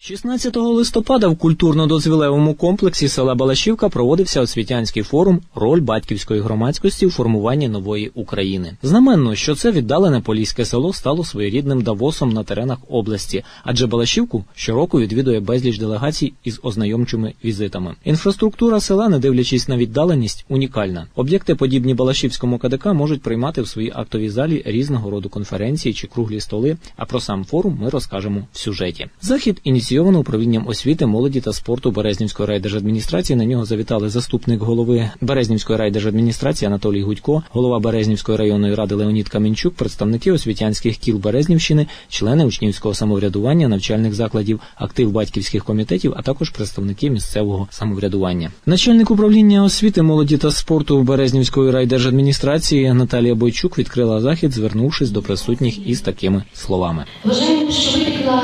16 листопада в культурно-дозвілевому комплексі села Балашівка проводився освітянський форум Роль батьківської громадськості у формуванні нової України. Знаменно, що це віддалене поліське село стало своєрідним давосом на теренах області, адже Балашівку щороку відвідує безліч делегацій із ознайомчими візитами. Інфраструктура села, не дивлячись на віддаленість, унікальна. Об'єкти, подібні Балашівському КДК, можуть приймати в своїй актовій залі різного роду конференції чи круглі столи. А про сам форум ми розкажемо в сюжеті. Захід ініційовано управлінням освіти, молоді та спорту Березнівської райдержадміністрації. На нього завітали заступник голови Березнівської райдержадміністрації Анатолій Гудько, голова Березнівської районної ради Леонід Камінчук, представники освітянських кіл Березнівщини, члени учнівського самоврядування, навчальних закладів, актив батьківських комітетів, а також представники місцевого самоврядування. Начальник управління освіти, молоді та спорту Березнівської райдержадміністрації Наталія Бойчук відкрила захід, звернувшись до присутніх із такими словами. Вважаємо, що виникла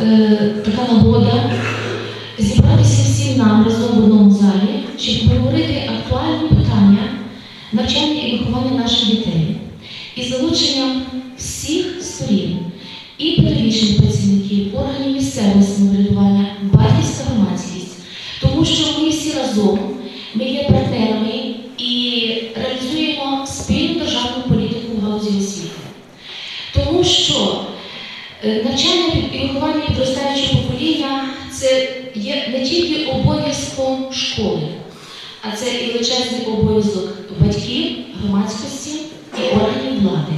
е, така нагода зібратися всім нам разом в одному залі, щоб поговорити актуальні питання навчання і виховання наших дітей із залученням всіх сторін і педагогічних працівників, органів місцевого самоврядування, батьківська громадськість, тому що ми всі разом ми є партнерами і реалізуємо спільну державну політику в галузі освіти. Тому що е, навчання і виховання підростаючого покоління це є не тільки обов'язком школи, а це і величезний обов'язок батьків, громадськості і органів влади.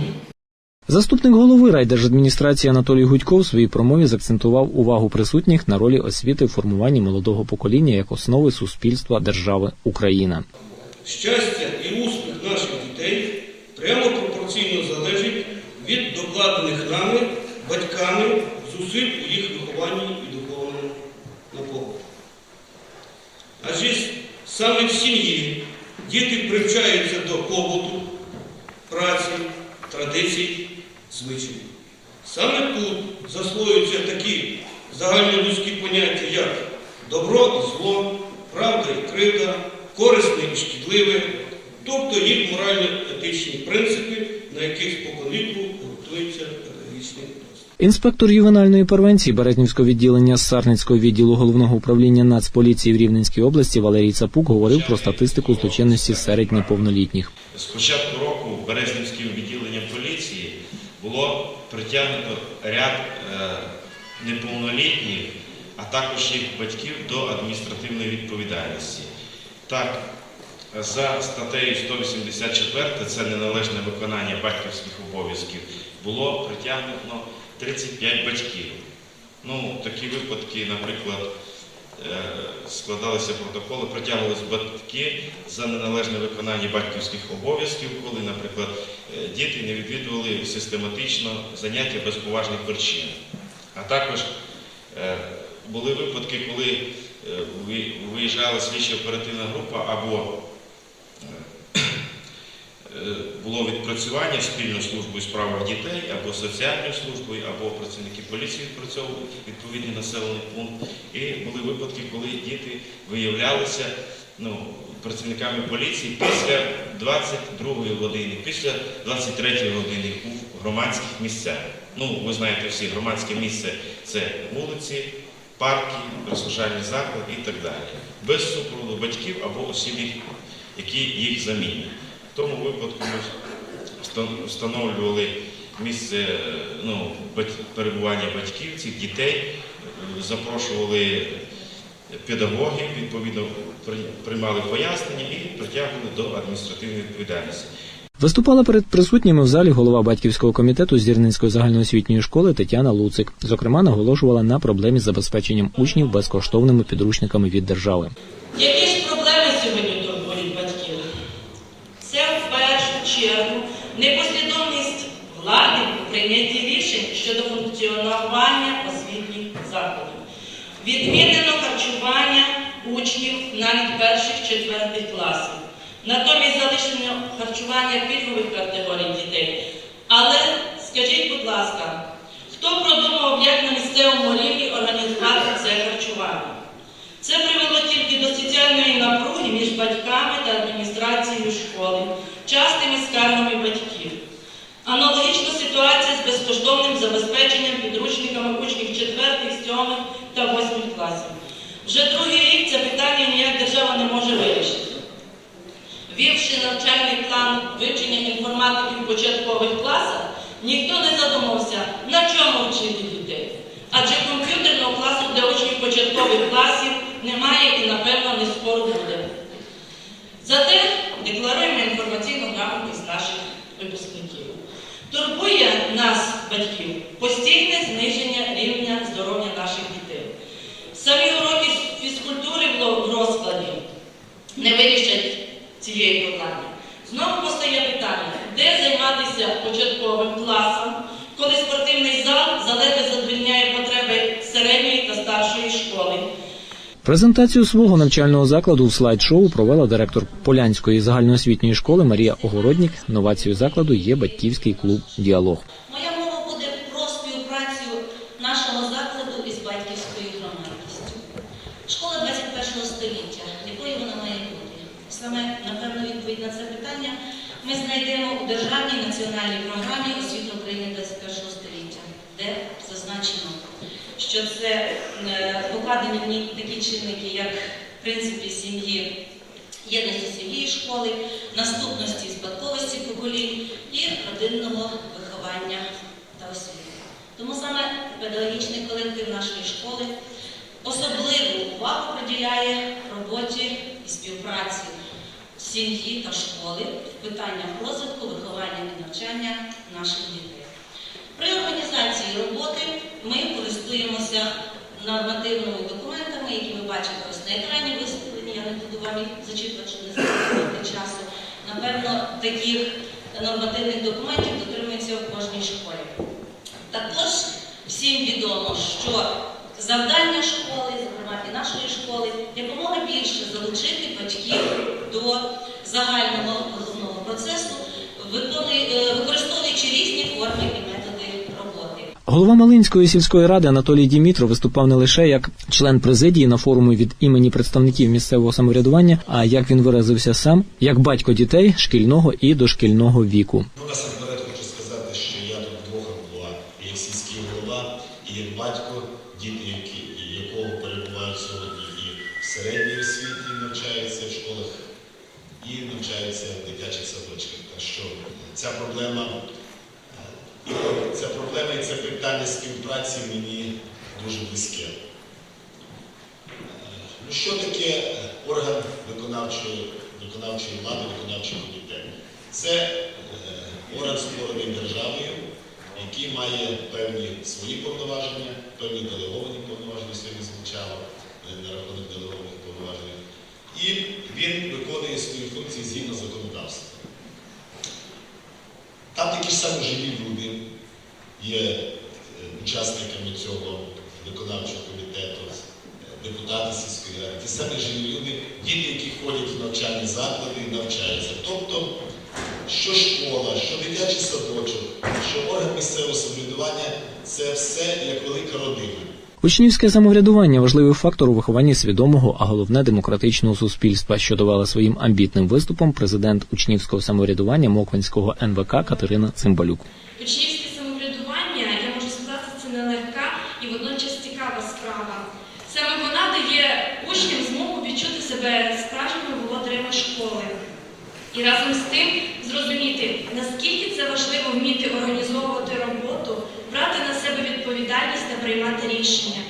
Заступник голови райдержадміністрації Анатолій Гудько в своїй промові закцентував увагу присутніх на ролі освіти в формуванні молодого покоління як основи суспільства держави Україна. Щастя і успіх наших дітей прямо пропорційно залежить від докладених нами, батьками зусиль у їх вихованні і духовному наповненні. Адже ж саме в сім'ї діти привчаються до побуту, праці, традицій, звичаїв. Саме тут заслоюються такі загальнолюдські поняття, як добро і зло, правда і кривда, корисне і шкідливе, тобто їх морально-етичні принципи, на яких споконвіку готується педагогічний. Інспектор ювенальної превенції Березнівського відділення Сарницького відділу головного управління Нацполіції в Рівненській області Валерій Цапук говорив про статистику злочинності серед неповнолітніх. З початку року Березнівським відділенням поліції було притягнуто ряд е, неповнолітніх, а також їх батьків до адміністративної відповідальності. Так, за статтею 184, це неналежне виконання батьківських обов'язків, було притягнуто 35 батьків. Ну, такі випадки, наприклад, е, складалися протоколи, притягувалися батьки за неналежне виконання батьківських обов'язків, коли, наприклад, е, діти не відвідували систематично заняття без поважних причин. А також е, були випадки, коли виїжджала слідча оперативна група або було відпрацювання спільно службою справах дітей, або соціальною службою, або працівники поліції відпрацьовували відповідний населений пункт. І були випадки, коли діти виявлялися ну, працівниками поліції після 22-ї години, після 23-ї години у громадських місцях. Ну, ви знаєте всі, громадське місце це вулиці, парки, розважальні заклади і так далі. Без супроводу батьків або осіб, які їх замінять. В тому випадку ми встановлювали місце ну, перебування батьків, цих дітей, запрошували педагогів, відповідно приймали пояснення і притягували до адміністративної відповідальності. Виступала перед присутніми в залі голова батьківського комітету Зірненської загальноосвітньої школи Тетяна Луцик. Зокрема, наголошувала на проблемі з забезпеченням учнів безкоштовними підручниками від держави. Які ж проблеми сьогодні турбують батьків? Це в першу чергу непослідовність влади у прийнятті рішень щодо функціонування освітніх закладів. Відмінено харчування учнів навіть перших четвертих класів. Натомість залишено харчування пільгових категорій дітей. Але скажіть, будь ласка, хто продумав, як на напруги між батьками та адміністрацією школи, частими скаргами батьків. Аналогічна ситуація з безкоштовним забезпеченням підручниками учнів 4, 7 та 8 класів. Вже другий рік це питання ніяк держава не може вирішити. Вівши навчальний план вивчення інформатики в початкових класах, ніхто не задумався, на чому вчити дітей. Адже комп'ютерного класу для учнів початкових класів немає і, напевно, не скоро буде. Зате декларуємо інформаційну грамотність наших випускників. Турбує нас, батьків, постійне зниження рівня здоров'я наших дітей. Самі уроки фізкультури в розкладі не вирішать цієї проблеми. Знову постає питання, де займатися початковим класом, коли спортивний зал заледве задовільняє потреби середньої та старшої. Презентацію свого навчального закладу в слайд-шоу провела директор Полянської загальноосвітньої школи Марія Огороднік. Новацією закладу є батьківський клуб Діалог. Моя мова буде про співпрацю нашого закладу із батьківською громадністю. Школа 21 століття, якою вона має бути? Саме, напевно, відповідь на це питання ми знайдемо у Державній національній програмі освіти України 21 століття, де зазначено, що це е, покладені в ній такі чинники, як принципи сім'ї, єдності сім'ї школи, наступності спадковості поколінь і родинного виховання та освіти. Тому саме педагогічний колектив нашої школи особливу увагу приділяє роботі і співпраці сім'ї та школи в питаннях розвитку, виховання і навчання наших дітей. При організації роботи ми користуємося нормативними документами, які ви бачите ось на екрані виставлені. Я не буду вам їх зачитувати, щоб не займати часу. Напевно, таких нормативних документів дотримується в кожній школі. Також всім відомо, що завдання школи, зокрема і нашої школи, якомога більше залучити батьків до загального виховного процесу, е, використовуючи різні форми. Голова Малинської сільської ради Анатолій Дімітро виступав не лише як член президії на форумі від імені представників місцевого самоврядування, а як він виразився сам, як батько дітей шкільного і дошкільного віку. Ну, насамперед хочу сказати, що я тут двох була і як сільський голова, і як батько, діти, які, якого перебувають сьогодні і в середній освіті навчаються в школах, і навчаються в дитячих садочках. Так що ця проблема, ця проблема і це питання співпраці мені дуже близьке. Ну, що таке орган виконавчої, виконавчої влади, виконавчого комітету? Це е, орган створений державою, який має певні свої повноваження, певні делеговані повноваження сьогодні звучало е, на рахунок делегованих повноважень. І він виконує свої функції згідно законодавства. Такі живі люди є е, учасниками цього виконавчого комітету, е, депутати сільської ради, ті самі живі люди, діти, які ходять в навчальні заклади і навчаються. Тобто, що школа, що дитячий садочок, що орган місцевого самоврядування це все як велика родина. Учнівське самоврядування важливий фактор у вихованні свідомого, а головне демократичного суспільства, що довела своїм амбітним виступом президент учнівського самоврядування Моквинського НВК Катерина Цимбалюк. Учнівське самоврядування, я можу сказати, це нелегка і водночас цікава справа. Саме вона дає учням змогу відчути себе справжніми володарями школи. І разом з тим зрозуміти, наскільки це важливо вміти організовувати роботу, брати на себе відповідальність та приймати рішення.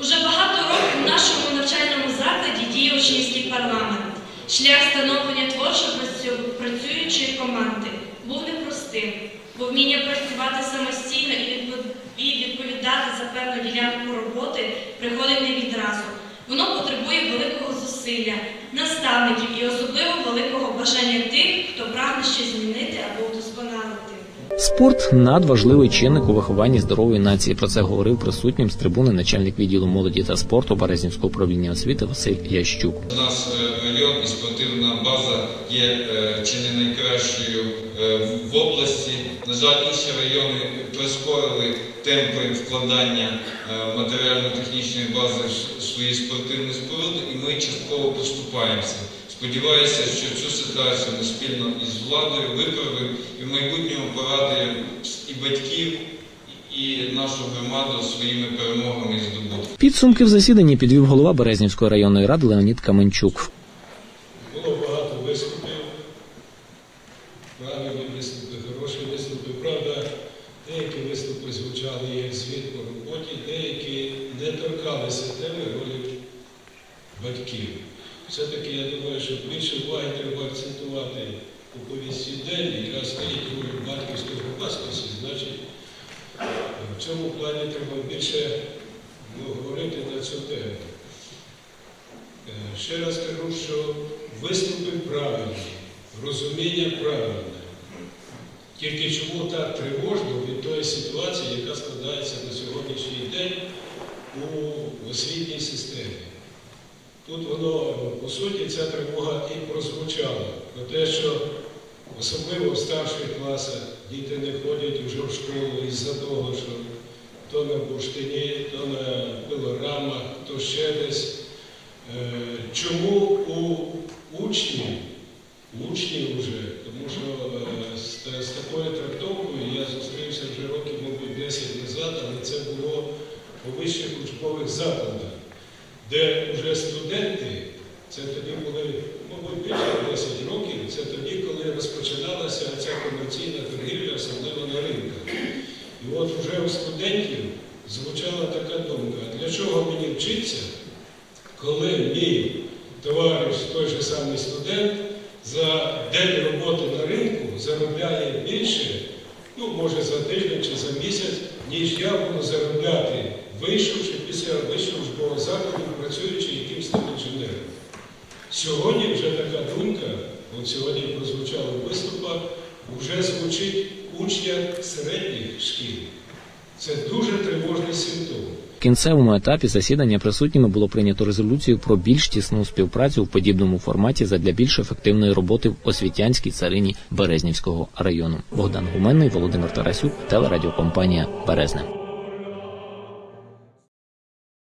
Уже багато років в нашому навчальному закладі діє учнівський парламент. Шлях становлення творчо працюючої команди був непростим, бо вміння працювати самостійно і відповідати за певну ділянку роботи приходить не відразу. Воно потребує великого зусилля, наставників і особливо Спорт надважливий чинник у вихованні здорової нації. Про це говорив присутнім з трибуни начальник відділу молоді та спорту Березнівського управління освіти Василь Ящук. У нас е, район і спортивна база є е, чи не найкращою е, в- області. На жаль, інші райони прискорили темпи вкладання матеріально-технічної бази в свої спортивні споруди, і ми частково поступаємося. Сподіваюся, що цю ситуацію ми спільно із владою виправимо і в майбутньому порадуємо і батьків, і нашу громаду своїми перемогами і здобутками. Підсумки в засіданні підвів голова Березнівської районної ради Леонід Каменчук. Було багато виступів, правильні виступи, хороші виступи. Правда, звучали як звіт по роботі, деякі не торкалися теми ролі батьків. Все-таки я думаю, що більше уваги треба акцентувати у повісті день, яка стоїть роль батьківської громадськості, значить в цьому плані треба більше говорити на цю тему. Е, Ще раз кажу, що виступи правильні, розуміння правильне. Тільки чому так тривожно від тої ситуації, яка складається на сьогоднішній день у освітній системі? Тут воно, по суті, ця тривога і прозвучала про те, що особливо в старших класах діти не ходять вже в школу із-за того, що то на бурштині, то на пилорамах, то ще десь. Е, Чому у учнів, учнів вже, тому що е, з, такою трактовкою я зустрівся вже років, мабуть, 10 назад, але це було у вищих учбових закладах, де вже студенти, це тоді були, мабуть, більше 10 років, це тоді, коли розпочиналася ця комерційна торгівля, особливо на ринках. І от вже у студентів звучала така думка, для чого мені вчитися, коли мій товариш, той же самий студент, за день роботи на ринку заробляє більше, ну, може за тиждень чи за місяць, ніж я буду заробляти, вийшовши після вищого школи закладу, працюючи якимсь там інженером. Сьогодні вже така думка, от сьогодні прозвучало в виступах, вже звучить учня середніх шкіл. Це дуже тривожний симптом. В кінцевому етапі засідання присутніми було прийнято резолюцію про більш тісну співпрацю в подібному форматі задля більш ефективної роботи в освітянській царині Березнівського району. Богдан Гуменний, Володимир Тарасюк, телерадіокомпанія Березне.